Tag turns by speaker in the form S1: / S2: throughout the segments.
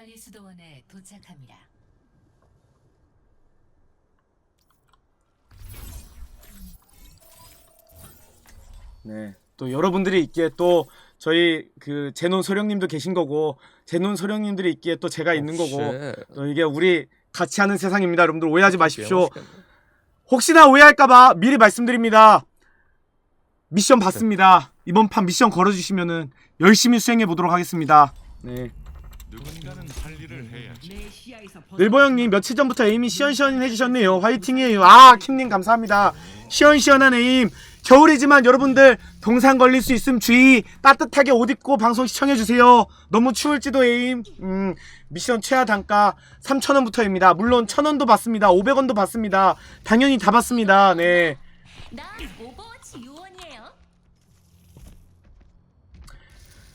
S1: 관리 수도원에 도착합니다.
S2: 네. 또 여러분들이 있기에 또 저희 그 제논 소령님도 계신 거고 제논 소령님들이 있기에 또 제가 있는 거고
S3: 쉣.
S2: 또 이게 우리 같이 하는 세상입니다. 여러분들 오해하지 마십시오.
S3: 맛있겠네.
S2: 혹시나 오해할까봐 미리 말씀드립니다. 미션 받습니다. 이번 판 미션 걸어주시면은 열심히 수행해 보도록 하겠습니다. 네.
S4: 누군가는 할 일을 해야지.
S2: 늘보 형님 며칠 전부터 에임이 시원시원 해주셨네요. 화이팅이에요. 아 킴님 감사합니다. 시원시원한 에임. 겨울이지만 여러분들 동상 걸릴 수 있음 주의. 따뜻하게 옷 입고 방송 시청해 주세요. 너무 추울지도 에임. 음 미션 최하 단가 3,000원부터입니다. 물론 1,000원도 받습니다. 500원도 받습니다. 당연히 다 받습니다. 네.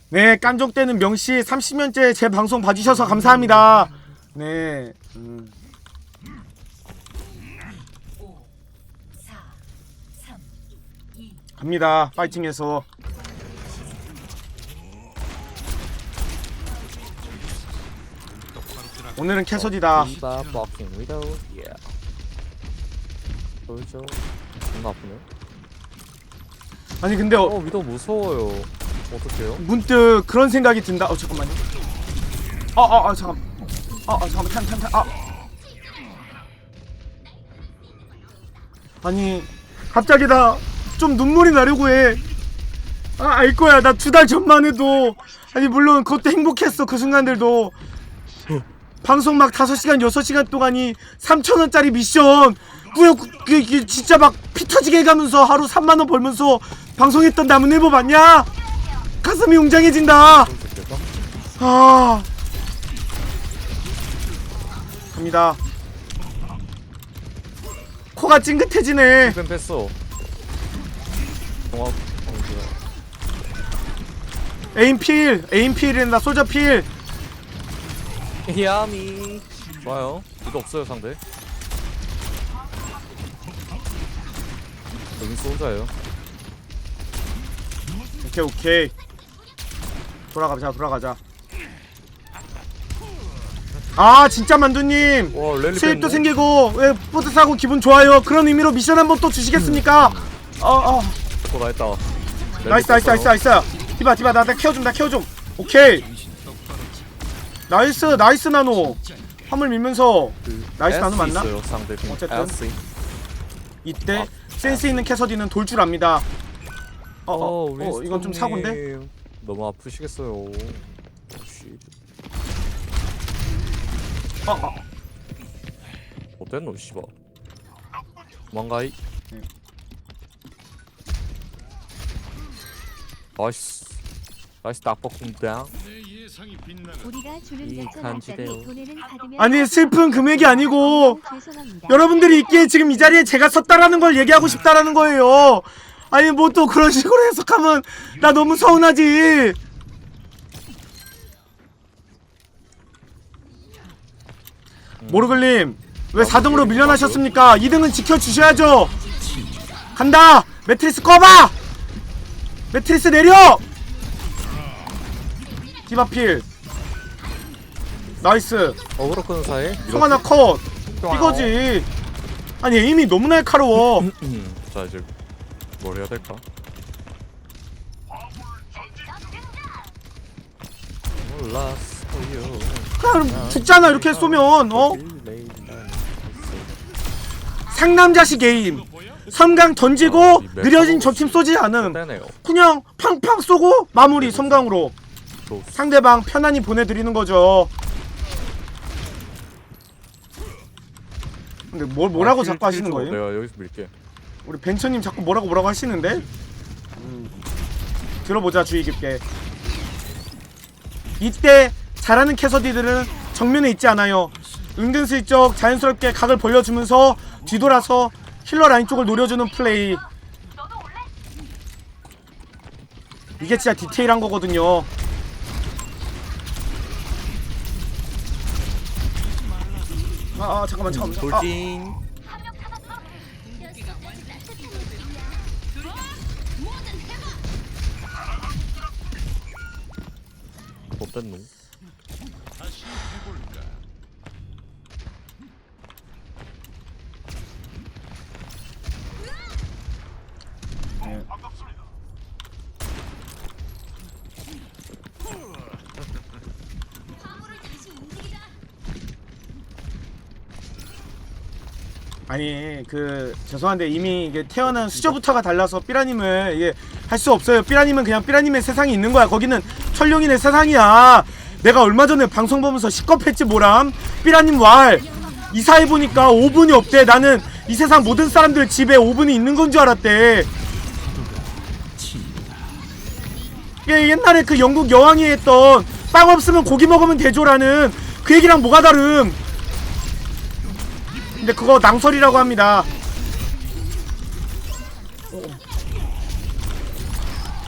S2: 네, 깐족 때는 명씨 30년째 제 방송 봐주셔서 감사합니다. 네. 음.
S1: 5, 4, 3, 2,
S2: 갑니다. 파이팅해서. 오늘은 캐서디다.
S3: 디바 버킹 위도우 예. 보여줘. 존나 아프네.
S2: 아니 근데
S3: 어
S2: 어,
S3: 위도우 무서워요. 어떡해요?
S2: 문득 그런 생각이 든다. 어 잠깐만요. 어어 어, 잠깐. 어어 잠깐만 탄탄 탄. 아. 아니 갑자기 나 좀 눈물이 나려고 해. 아 알 거야. 나 두 달 전만 해도 아니 물론 그것도 행복했어 그 순간들도. 방송 막 5시간 6시간 동안이 3천원짜리 미션 꾸역 그, 그, 진짜 막 피 터지게 해가면서 하루 3만원 벌면서 방송했던 해보 봤냐? 가슴이 웅장해진다. 아 갑니다 코가 찡긋해지네
S3: 뱀 뺐어. 동화.
S2: 에임 필 에임 필이란다 솔저 필
S3: 야미. 좋아요. 이거 없어요 상대. 여기 쏘자예요.
S2: 오케이 오케이 돌아가자 돌아가자 아 진짜 만두님
S3: 와 랠리
S2: 수입도
S3: 뺐네.
S2: 생기고 왜 뿌듯하고 기분 좋아요 그런 의미로 미션 한 번 또 주시겠습니까 어어
S3: 어, 나 했다.
S2: 나이스 나이스 나이스 나이스 디바 디바 나나 케어 좀나 케어 좀 오케이 나이스 나이스 나노 화물 밀면서 나이스 나노 맞나?
S3: 있어요 상대 팀.
S2: 어쨌든.
S3: S.
S2: 이때
S3: 아.
S2: 센스 있는 캐서디는 돌 줄 압니다 어 어
S3: 어,
S2: 어, 이건 좀 사고인데?
S3: 너무 아프시겠어요. 오, 씨. 어땠노 씨발. 도망가이.
S2: 네.
S3: 나이스. 나이스 딱박군다.
S4: 내 예상이 빗나가.
S5: 우리가 주는
S3: 이
S5: 자천
S3: 간지대요.
S5: 어차피 돈에는 받으면
S2: 아니 슬픈 금액이 아니고
S5: 죄송합니다.
S2: 여러분들이 있기에 지금 이 자리에 제가 섰다라는 걸 얘기하고 싶다라는 거예요. 아니 뭐 또 그런 식으로 해석하면 나 너무 서운하지. 모르글님 왜 4등으로 밀려나셨습니까? 2등은 지켜주셔야죠. 간다. 매트리스 꺼봐. 매트리스 내려. 디바필. 나이스.
S3: 어그로 끄는 사이.
S2: 송하나 컷. 이거지. 아니 에임이 너무 날카로워.
S3: 음, 자 이제 뭘 해야 될까? 몰랐어요.
S2: 그냥 죽잖아 이렇게 쏘면 어? 상남자식 게임. 섬강 던지고
S3: 맵
S2: 느려진 적팀 쏘지 않음. 그냥 팡팡 쏘고 마무리 섬강으로
S3: 또
S2: 상대방 편안히 보내드리는 거죠. 근데 뭘 뭐라고
S3: 아, 힐-
S2: 자꾸 하시는. 거예요?
S3: 내가 여기서 밀게.
S2: 우리 벤처님 자꾸 뭐라고 뭐라고 하시는데? 음, 들어보자 주의 깊게. 이때 잘하는 캐서디들은 정면에 있지 않아요. 은근슬쩍 자연스럽게 각을 벌려주면서 뒤돌아서 힐러 라인 쪽을 노려주는 플레이. 이게 진짜 디테일한 거거든요. 아, 아 잠깐만 잠깐만. 아,
S3: 돌진. 못된 놈.
S2: 아니 그 죄송한데 이미 이게 태어난 수저부터가 달라서 삐라님을 이게 할 수 없어요. 삐라님은 그냥 삐라님의 세상이 있는 거야. 거기는 철룡이네 세상이야. 내가 얼마 전에 방송 보면서 시겁했지 뭐람. 삐라님 왈 이사해 보니까 5분이 없대. 나는 이 세상 모든 사람들 집에 5분이 있는 건 줄 알았대. 예, 옛날에 그 영국 여왕이 했던 빵 없으면 고기 먹으면 되죠라는 그 얘기랑 뭐가 다름? 근데 그거 낭설이라고 합니다.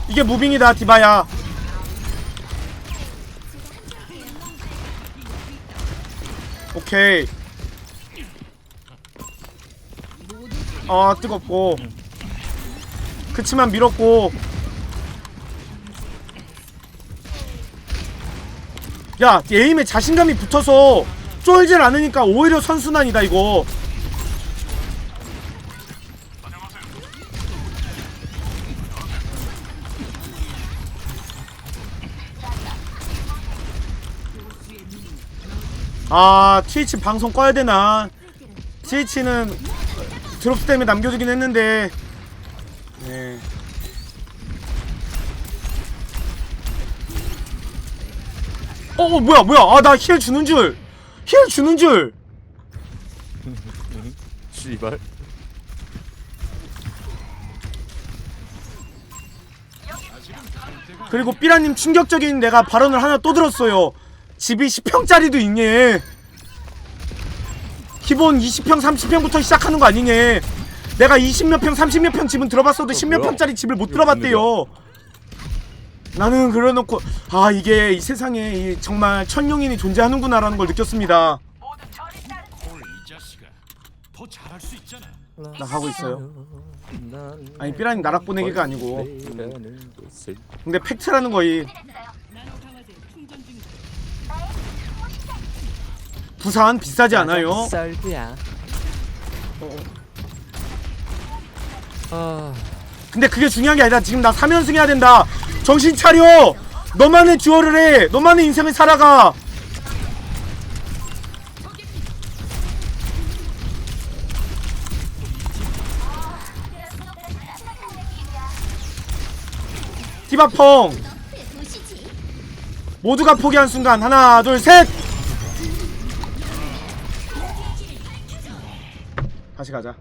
S2: 이게 무빙이다 디바야. 오케이. 아 뜨겁고. 그치만 밀었고. 야 에임에 자신감이 붙어서 쫄질 않으니까 오히려 선순환이다 이거 아 트위치 방송 꺼야 되나? 트위치는 드롭스 때문에 남겨주긴 했는데. 네. 어, 어 뭐야 뭐야? 아 나 힐 주는 줄 힐 주는 줄.
S3: 씨발.
S2: 그리고 삐라님 충격적인 내가 발언을 하나 또 들었어요 집이 10평짜리도 있네 기본 20평 30평부터 시작하는 거 아니냐 내가 20몇 평 30몇 평 집은 들어봤어도 10몇
S3: 뭐야?
S2: 평짜리 집을 못 들어봤대요. 나는 그래놓고 아 이게 이 세상에 이 정말 천룡인이 존재하는구나라는 걸 느꼈습니다. 나 하고 있어요? 아니 삐라님 나락 보내기가 아니고. 근데 팩트라는 거이 부산 비싸지 않아요?
S3: 쌀이야. 아,
S2: 근데 그게 중요한 게 아니라 지금 나 3연승 해야 된다. 정신 차려. 너만의 듀얼을 해. 너만의 인생을 살아가. 디바펑. 모두가 포기한 순간. 하나 둘 셋 다시 가자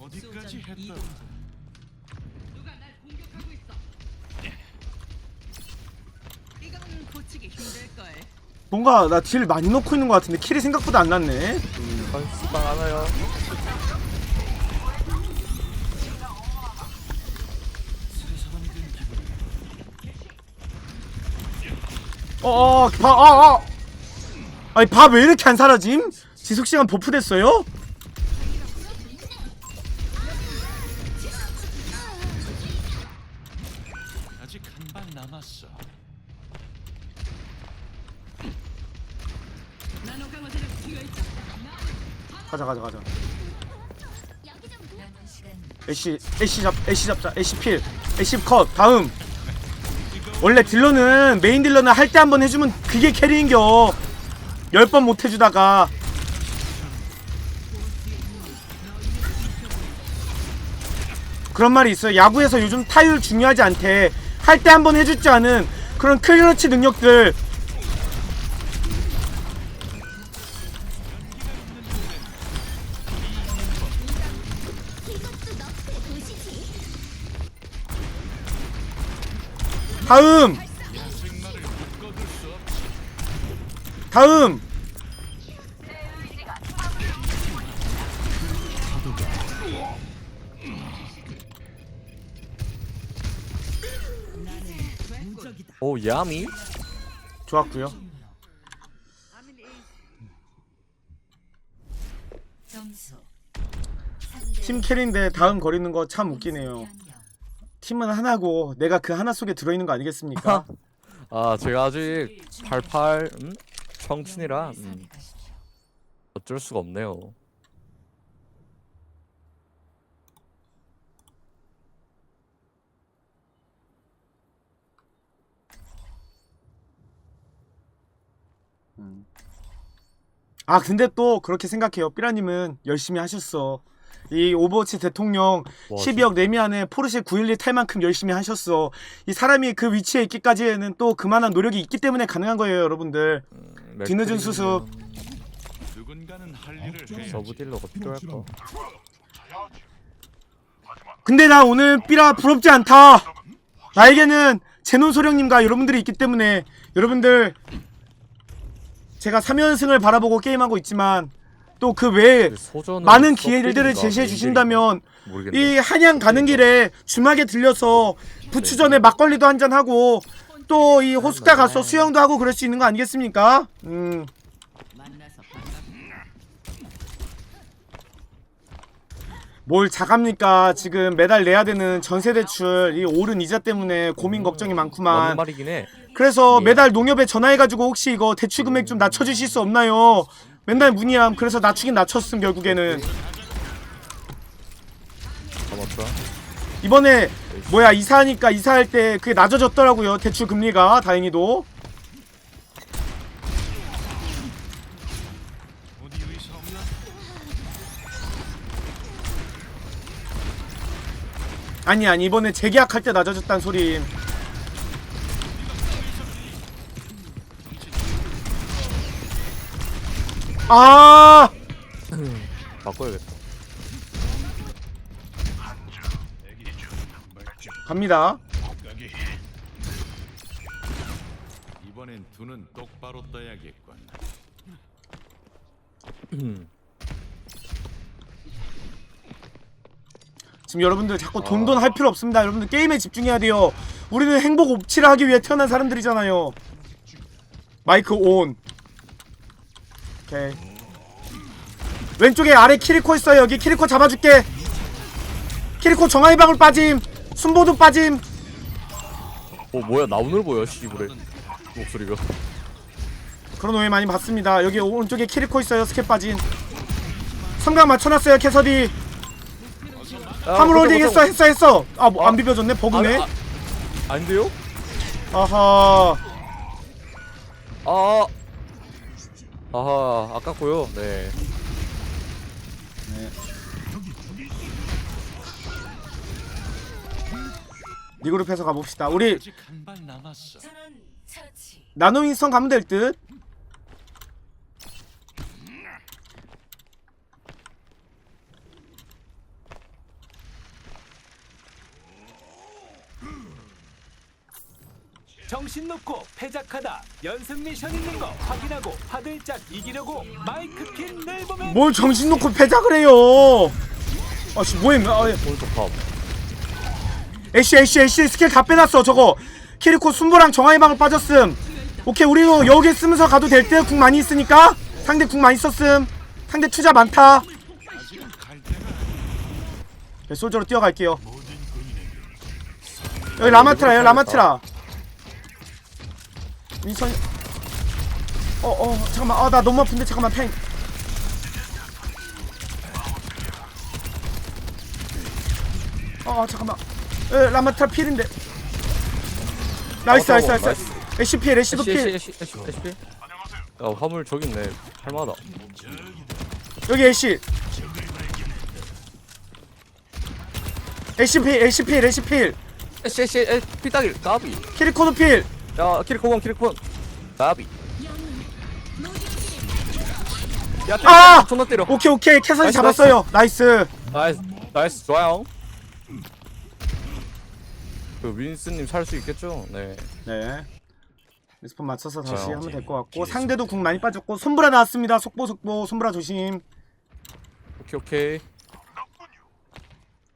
S4: 어디까지 했다.
S5: 이건 고치기 힘들 걸.
S2: 뭔가 나 딜 많이 넣고 있는 것 같은데 킬이 생각보다 안 났네
S3: 수방 하나요.
S2: 어어 바, 아, 아. 아니 밥 왜 이렇게 안 사라짐? 지속시간 버프 됐어요?
S4: 아직 한발 남았어.
S5: 나노 강화제를 튀어 있다.
S2: 가자 가자 가자 애쉬 애쉬 잡 애쉬 잡자 애쉬 필 애쉬 컷 다음 원래 딜러는 메인 딜러는 할 때 한 번 해주면 그게 캐리인겨. 열번못 해주다가. 그런 말이 있어요. 야구에서 요즘 타율 중요하지 않대. 할 때 한번줄 아는 그런 클리너치 능력들 다음. 다음.
S3: 오 야미.
S2: 좋았고요.
S1: 점수
S2: 팀 캐리인데 다음 거리는 거 참 웃기네요 팀은 하나고 내가 그 하나 속에 들어있는 거 아니겠습니까?
S3: 아 제가 아직 88 음? 청춘이라 음, 어쩔 수가 없네요. 음.
S2: 아 근데 또 그렇게 생각해요. 삐라님은 열심히 하셨어. 이 오버워치 대통령
S3: 와,
S2: 12억 내미 안에 포르쉐 911 탈 만큼 열심히 하셨어. 이 사람이 그 위치에 있기까지에는 또 그만한 노력이 있기 때문에 가능한 거예요, 여러분들.
S3: 음,
S2: 뒤늦은 수습.
S4: 누군가는 할 일을 해야지.
S3: 서브 딜러가 필요할까?
S2: 근데 나 오늘 삐라 부럽지 않다. 나에게는 제논 소령님과 여러분들이 있기 때문에 여러분들 제가 3연승을 바라보고 게임하고 있지만 또 그 외에
S3: 소전
S2: 많은 기회들을 제시해 주신다면. 이 한양 가는 길에 주막에 들려서 부추전에 막걸리도 한잔 하고 또 이 호숫가 가서 수영도 하고 그럴 수 있는 거 아니겠습니까? 음. 뭘 자갑니까? 지금 매달 내야 되는 전세 대출 이 오른 이자 때문에 고민 걱정이
S3: 맞는
S2: 많구만. 그래서
S3: 예.
S2: 매달 농협에 전화해가지고 혹시 이거 대출 금액 좀 낮춰주실 수 없나요? 맨날 문의함. 그래서 낮추긴 낮췄음 결국에는.
S3: 가만있어.
S2: 이번에 뭐야 이사하니까 이사할 때 그게 낮아졌더라고요 대출 금리가 다행히도. 아니 아니 이번에 재계약할 때 낮아졌단 소리. 아
S3: 바꿔야겠다.
S2: 갑니다.
S4: 이번엔 두눈 똑바로 떠야겠군.
S2: 지금 여러분들 자꾸 돈돈 할 필요 없습니다. 여러분들 게임에 집중해야 돼요. 우리는 행복 옵치를 하기 위해 태어난 사람들이잖아요. 마이크 온. 오케이. 왼쪽에 아래 키리코 있어요. 여기 키리코 잡아줄게. 키리코 정하이 방울 빠짐. 순보도 빠짐.
S3: 어 뭐야 나 오늘 보여 씨부레 목소리가.
S2: 그런 오해 많이 받습니다. 여기 오른쪽에 키리코 있어요. 스캡 빠진. 성강 맞춰놨어요. 캐서디. 화물 홀딩 했어 했어 했어. 아 뭐 안 비벼졌네. 버그네.
S3: 아, 아, 안 돼요?
S2: 아하.
S3: 아. 아하 아깝고요. 네.
S2: 리그룹해서 가봅시다. 우리
S4: 아직 한발 남았어.
S1: 전원 처치.
S2: 나노윈성 가면 될 듯.
S6: 정신 놓고 패작하다 연습 미션 있는 거 확인하고 화들짝 이기려고 마이크 킨늘 보면
S2: 뭘 정신 놓고 패작을 해요. 아씨.
S3: 오른쪽 밥.
S2: 애쉬 애쉬 스킬 다 빼놨어 저거. 키리코 순보랑 정화의방울 빠졌음. 오케이 우리도 여기 쓰면서 가도 될 듯. 궁 많이 있으니까. 상대 궁 많이 썼음. 상대 투자 많다. 네, 솔저로 뛰어갈게요. 여기 라마트라 여기 라마트라. 민선. 어어 잠깐만 아나 너무 아픈데 잠깐만 탱. 어 잠깐만 에 라마트라 필인데 나이스
S3: 어,
S2: 나이스
S3: 어,
S2: 나이스 애쉬 필 애쉬도
S3: 애쉬
S2: 필
S3: 애쉬 애쉬 애쉬 애쉬. 야 화물 저기 있네. 할만하다.
S2: 여기 애쉬 애쉬 필 애쉬 필 애쉬 필
S3: 애쉬 애쉬 애 피따길 까비.
S2: 키리코도 필
S3: 야 키리코본 키리코본. 까비. 야 때려,
S2: 아!
S3: 존나 때려.
S2: 오케이 오케이 캐서디
S3: 나이스,
S2: 잡았어요 나이스
S3: 나이스 나이스 좋아요. 그 윈스님 살 수 있겠죠? 네.
S2: 네 리스폰 맞춰서 다시
S3: 자,
S2: 하면 될 것 같고 상대도 궁 많이 빠졌고 손브라 나왔습니다 속보 속보 손브라 조심
S3: 오케이 오케이.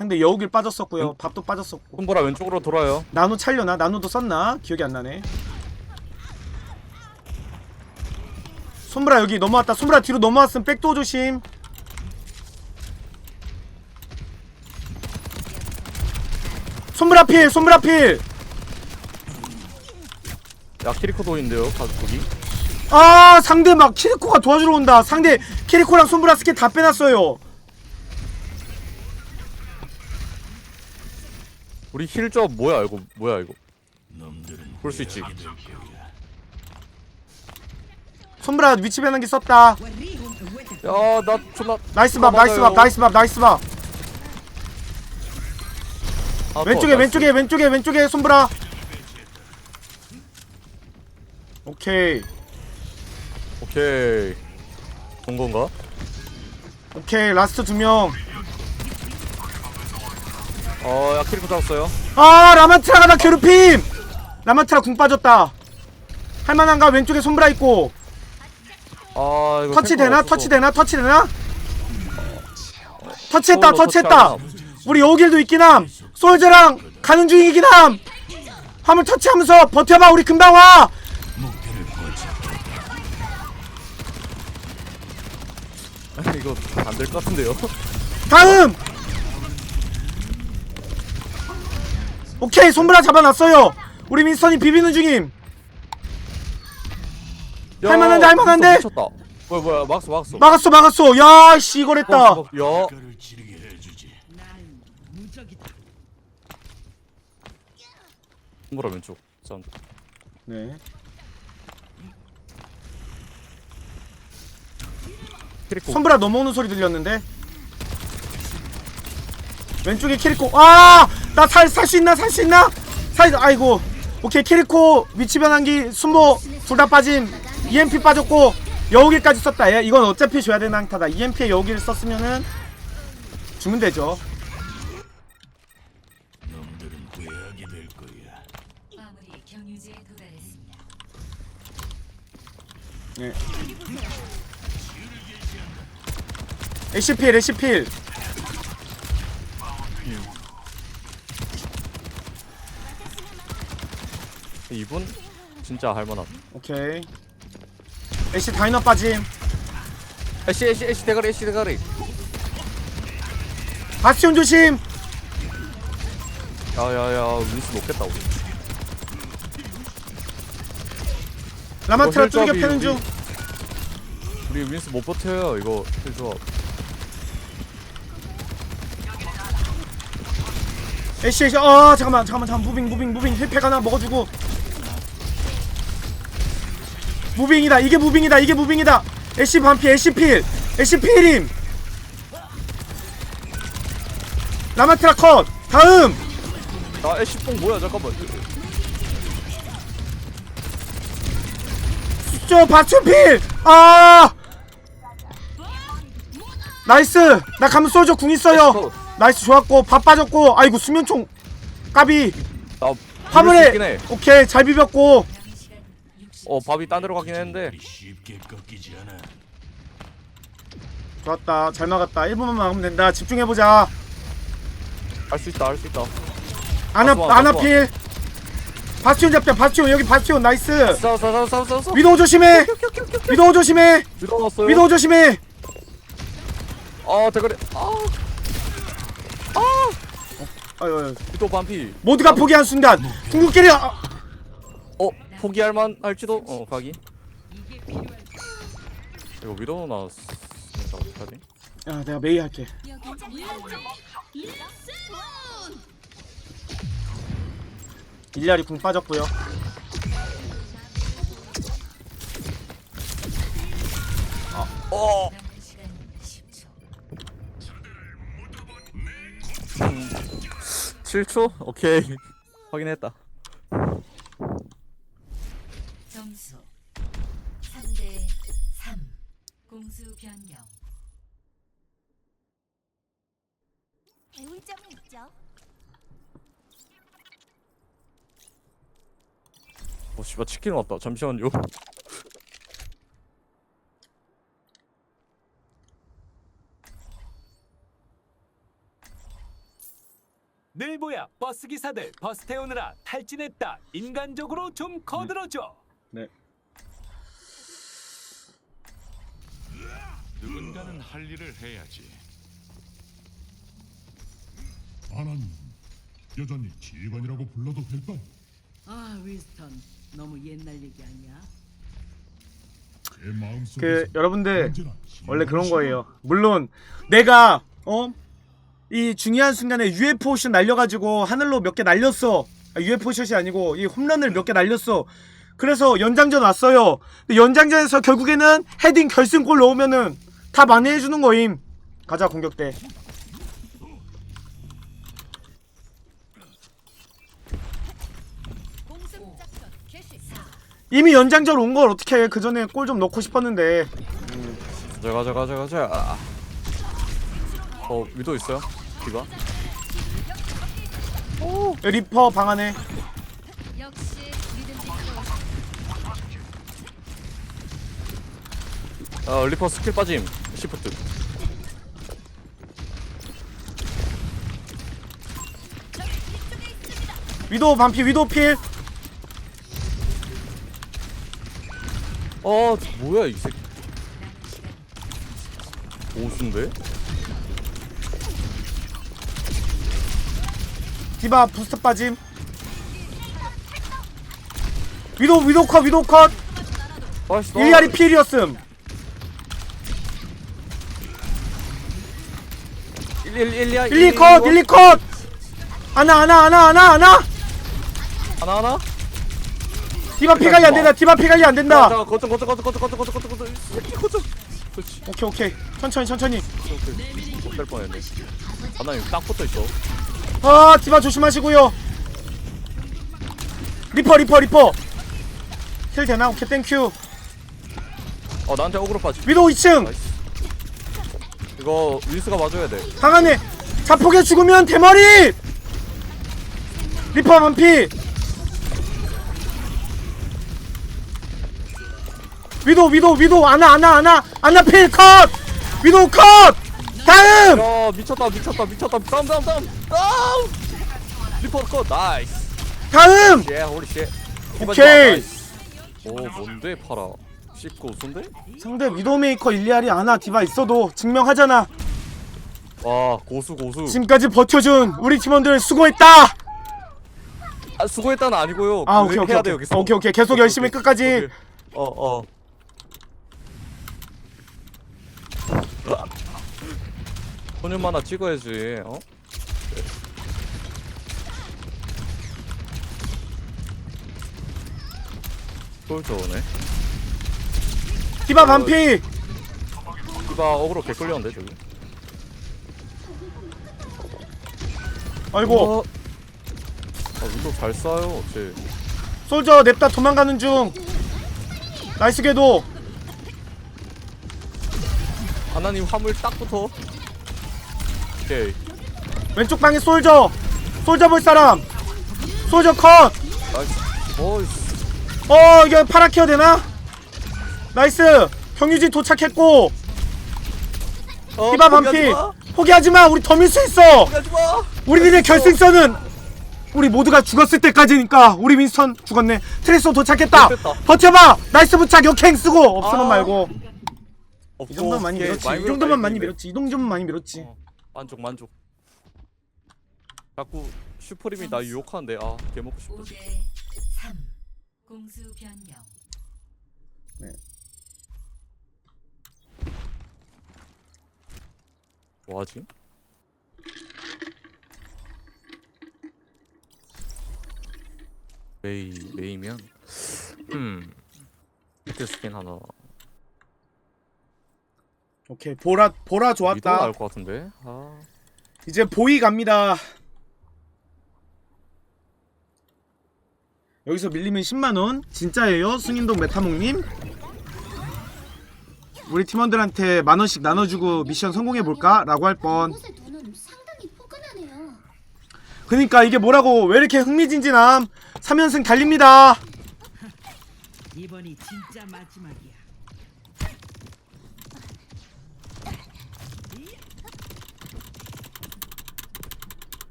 S2: 상대 여우길 빠졌었고요 밥도 빠졌었고
S3: 손보라 왼쪽으로 돌아요.
S2: 나노 찰려나? 나노도 썼나? 기억이 안 나네. 손브라 여기 넘어왔다. 손브라 뒤로 넘어왔음. 백도 조심. 손브라 필, 손브라 필.
S3: 야 키리코도 있는데요 가족이.
S2: 아 상대 막 키리코가 도와주러 온다. 상대 키리코랑 손브라 스킬 다 빼놨어요.
S3: 우리 힐점 뭐야 이거? 뭐야 이거. 볼 수 있지.
S2: 손브라 위치 변환기 썼다.
S3: 야나 존나
S2: 나이스 밥 나이스 밥 나이스 밥 나이스 밥.
S3: 아,
S2: 왼쪽에 왼쪽에 왼쪽에 왼쪽에 손브라. 오케이.
S3: 오케이. 본 건가?
S2: 오케이 라스트 두명
S3: 어 야 키리코 잡았어요.
S2: 아 라마트라가 나 괴롭힘! 라마트라 궁 빠졌다. 할만한가? 왼쪽에 손브라 있고.
S3: 아 이거
S2: 터치 되나. 터치 되나? 터치 되나? 터치했다
S3: 어,
S2: 터치했다. 우리 여길도 있긴 함. 솔저랑 가는 중이긴 함. 화물 터치하면서 버텨봐 우리 금방 와!
S3: 아니, 이거 안 될 것 같은데요?
S2: 다음 오케이 손브라 잡아놨어요. 우리 민스턴이 비비는 중임.
S3: 야,
S2: 할만한데, 할만한데?
S3: 미쳤다. 뭐야 뭐야 막았어 막았어.
S2: 막았어 막았어. 야씨 이걸 했다.
S3: 야
S4: 해주지.
S3: 뭐라 왼쪽. 짠
S2: 네.
S3: 키리코.
S2: 손브라 넘어오는 소리 들렸는데 왼쪽에 키리코. 아나 살 살 수 있나? 살 수 있나? 살 아이고. 오케이 키리코 위치 변환기 순보 둘 다 빠짐. EMP 빠졌고 여우길까지 썼다. 얘 이건 어차피 줘야 되는 항타다. EMP에 여우길 썼으면은 주면 되죠.
S4: 놈들은
S3: 이분 진짜 할만한
S2: 오케이. 애쉬 다이너 빠짐.
S3: 애쉬 애쉬 애쉬 대가리 애쉬 대가리.
S2: 바스티온 조심.
S3: 야야야 윈스 높겠다 우리.
S2: 라마트라
S3: 조합이
S2: 패는 중.
S3: 우리 윈스 못 버텨요 이거 힐 조합
S2: 애쉬 애쉬 어 잠깐만 잠깐만 잠깐 무빙 무빙 무빙. 힐팩 하나 먹어주고. 무빙이다. 이게 무빙이다. 이게 무빙이다. 애쉬 반피 애쉬 필. 애쉬 필임. 라마트라 컷. 다음.
S3: 아 애쉬 뽕 뭐야? 잠깐만.
S2: 저 바춘필. 아! 나이스. 나 가면 쏘죠. 궁 있어요 나이스 좋았고 밥 빠졌고 아이고 수면총 까비.
S3: 나
S2: 화물에
S3: 해.
S2: 오케이 잘 비볐고.
S1: 남은 시간 60초.
S3: 어 밥이 딴 데로 가긴 했는데.
S2: 좋았다 잘 막았다. 1분만 막으면 된다. 집중해보자.
S3: 할 수 있다 할 수 있다.
S2: 아나
S3: 좋아,
S2: 아나
S3: 좋아.
S2: 필. 바스티온 잡자 바스티온. 여기 바스티온 나이스.
S3: 싸워 싸워 싸워 싸워 싸워.
S2: 위도우 조심해. 위도우 조심해. 위도우 조심해.
S3: 아 대가리. 아
S2: 아유, 아유.
S3: 또 반피.
S2: 모두가 포기한 순간 궁극끼리 아,
S3: 어 포기할 만 할지도? 어 가기 이거 위로 나왔으니까 어떡하지?
S2: 야 내가 메이 할게. 일리아리 궁 빠졌고요.
S3: 어 7초 오케이 확인했다
S1: 점수 3대 3. 공수 변경.
S7: 배울 점이 있죠.
S3: 어 씨발 치킨 왔다 잠시만요
S6: 늘보야 버스 기사들 버스 태우느라 탈진했다 인간적으로 좀 거들어줘
S4: 누군가는 할 일을 해야지.
S8: 아나님, 여전히 지휘관이라고 불러도 될까요?
S5: 아 윈스턴 너무 옛날 얘기 아니야?
S8: 제 마음속에서
S2: 그 여러분들
S8: 언제나
S2: 원래 그런. 거예요. 물론 내가 어? 이 중요한 순간에 UFO 슛 날려가지고 하늘로 몇 개 날렸어. 아, UFO 슛이 아니고 이 홈런을 몇 개 날렸어. 그래서 연장전 왔어요. 연장전에서 결국에는 헤딩 결승골 넣으면은 다 만회해주는 거임. 가자 공격대. 이미 연장전 온 걸 어떻게 해? 그 전에 골 좀 넣고 싶었는데.
S3: 가자 가자 가자 가자 어 위도 있어요? 디바?
S2: 리퍼 방 안에.
S3: 아 리퍼 스킬 빠짐 시프트
S2: 위도 반피 위도 필.
S3: 어 뭐야 이 새끼 오수인데?
S2: 디바 부스터 빠짐. 위도 위도 컷 위도 컷.
S3: 나이스
S2: 일리아리 필이었음.
S3: 일리 일리아
S2: 일리 컷 일리 컷. 하나 하나 하나 하나 하나.
S3: 하나 하나?
S2: 디바 피 관리 안 된다. 디바 피 관리 안 된다.
S3: 자 거점 거점 거점 거점 거점 거점 거점 거점 새끼 거점 그렇지
S2: 오케이 오케이. 천천히 천천히.
S3: 못될 뻔했네 하나님 딱 붙어 있어
S2: 아 디바 조심하시고요. 리퍼 리퍼 리퍼. 킬 되나? 오케이 땡큐.
S3: 어 나한테 어그로 빠지
S2: 위도 2층.
S3: 나이스 이거 윌스가 맞아야
S2: 돼방 안에 자폭에 죽으면 대머리. 리퍼 반피. 위도 위도 위도 아나 아나 아나 아나 필 컷. 위도 컷. 다음.
S3: 야 미쳤다 미쳤다 미쳤다 다음 다음 다음 다음 리퍼 컷 나이스
S2: 다음.
S3: 예씨
S2: 오케이.
S3: 오 뭔데 팔아 씹고 웃은데?
S2: 상대 위도메이커 일리아리 아나 디바 있어도 증명하잖아.
S3: 와 고수 고수
S2: 지금까지 버텨준 우리 팀원들 수고했다.
S3: 아, 수고했다는 아니고요
S2: 아
S3: 그
S2: 오케이 오케이
S3: 해야
S2: 오케이.
S3: 돼요 계속
S2: 오케이 오케이 계속 열심히 끝까지.
S3: 어어 소년 만화 찍어야지 어? 솔저 오네
S2: 디바 반피.
S3: 디바 어그로 개꿀렸는데 저기
S2: 아이고
S3: 어? 아 위도 잘 쏴요 쟤
S2: 솔저 냅다 도망가는 중. 나이스 궤도.
S3: 하나님 화물 딱 붙어 오케이
S2: 왼쪽 방에 솔저. 솔저 볼 사람. 솔저 컷.
S3: 나이스 어이씨
S2: 어 이게 파라키어 되나? 나이스. 경유지 도착했고.
S3: 어,
S2: 디바 반피.
S3: 포기하지 마.
S2: 포기하지 마. 우리 더 밀 수 있어.
S3: 포기하지 마
S2: 우리들의 결승선은 우리 모두가 죽었을 때까지니까 우리 윈스턴 죽었네 트레이서 도착했다
S3: 됐다.
S2: 버텨봐 나이스 부착 역행 쓰고 없으면
S3: 아.
S2: 말고
S3: 없고,
S2: 이 정도면 많이 밀었지 이 정도면 많이. 밀었지 이 정도면 많이 밀었지
S3: 어, 만족 만족. 자꾸 슈퍼림이 나 유혹하는데 아 개먹고 싶어
S1: 5대 3 공수 변경.
S3: 뭐하지? 메이 메이면? 음 밑에 스킨 하나
S2: 오케이 보라 보라 좋았다.
S3: 나올 것 같은데? 아.
S2: 이제 보이 갑니다. 여기서 밀리면 10만원. 진짜예요 승인동 메타몽님? 우리 팀원들한테 만원씩 나눠주고 미션 성공해볼까? 라고 할뻔.
S7: 곳의 눈은 상당히 포근하네요.
S2: 그니까 이게 뭐라고? 왜 이렇게 흥미진진함? 3연승 달립니다.
S5: 이번이 진짜 마지막이야.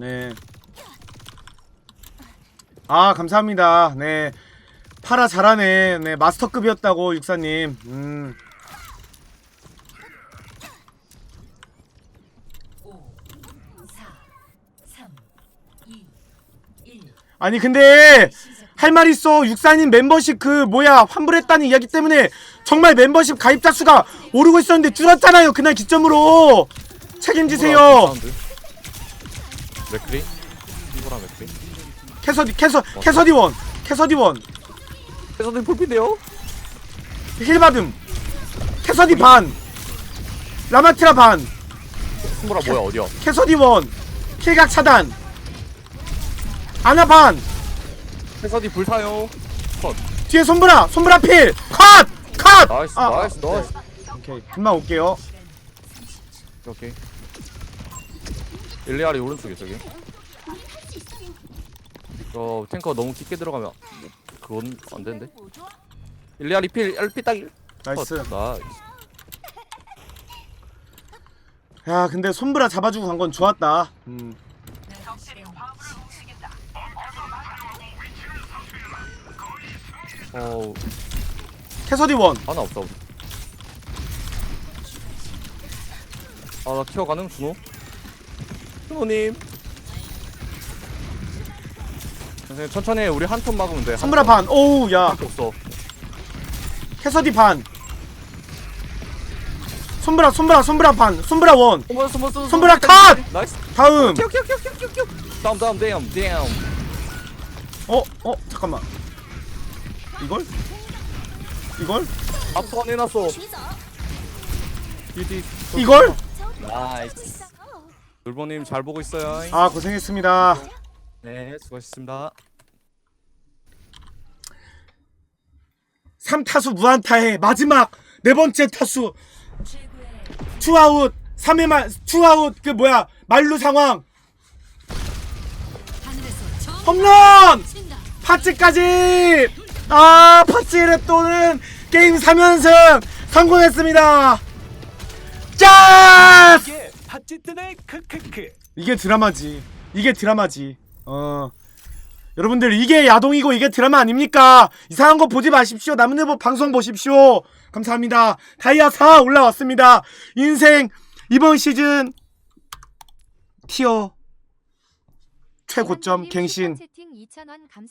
S2: 네. 아 감사합니다. 네. 파라 잘하네. 네 마스터급이었다고 육사님. 음.
S1: 5 4 3 2 1
S2: 아니 근데 할 말 있어. 육사님 멤버십 그 뭐야 환불했다는 이야기 때문에 정말 멤버십 가입자 수가 오르고 있었는데 줄었잖아요. 그날 기점으로 책임지세요.
S3: 맥크리? 이거랑 맥크리?
S2: 캐서디 캐서 캐서디 원 캐서디 원
S3: 캐서디 풀핀데요?
S2: 힐받음 캐서디 반 라마티라 반
S3: 승부라 뭐야 어디야?
S2: 캐서디 원 킬각 차단 아나 반
S3: 캐서디 불타요. 컷.
S2: 뒤에 손브라 손브라 필 컷 컷
S3: 나이스
S2: 아,
S3: 나이스
S2: 아,
S3: 나이스.
S2: 오케이 금방 올게요
S3: 오케이. 일리아리 오른쪽에 저기. 저 탱커 너무 깊게 들어가면 그건 안 되는데. 일리아리 필 LP 딱. 일-
S2: 나이스
S3: 컷. 나이스.
S2: 야 근데 손브라 잡아주고 간 건 좋았다 음.
S3: 어
S2: 캐서디 원
S3: 하나 없다. 아나 키워 가능 준호? 준호님. 선생님 천천히 해. 우리 한턴 막으면 돼. 턴.
S2: 반 오우 야
S3: 없어.
S2: 캐서디 반 손브라 손브라 손브라 반 손브라 원
S3: 손브라 손브라
S2: 손브라 컷!
S3: 나이스.
S2: 다음.
S3: 다음 다음 다음 다음.
S2: 어? 어? 잠깐만 이걸? 이걸?
S3: 앞선 해놨어.
S2: 이걸?
S3: 나이스. 돌보님 잘 보고 있어요.
S2: 아 고생했습니다.
S3: 네 수고하셨습니다.
S2: 3타수 무안타의 마지막 네 번째 타수. 투아웃. 3회만 투아웃. 그 뭐야? 말루 상황. 홈런. 파츠까지! 아 파츠를 또는 게임 3연승 성공했습니다. 짠
S6: 이게 팥찌 뜨네 크크크.
S2: 이게 드라마지. 이게 드라마지. 어. 여러분들 이게 야동이고 이게 드라마 아닙니까? 이상한 거 보지 마십시오. 법 방송 보십시오. 감사합니다. 다이아 4 올라왔습니다. 인생 이번 시즌 티어. 최고점 갱신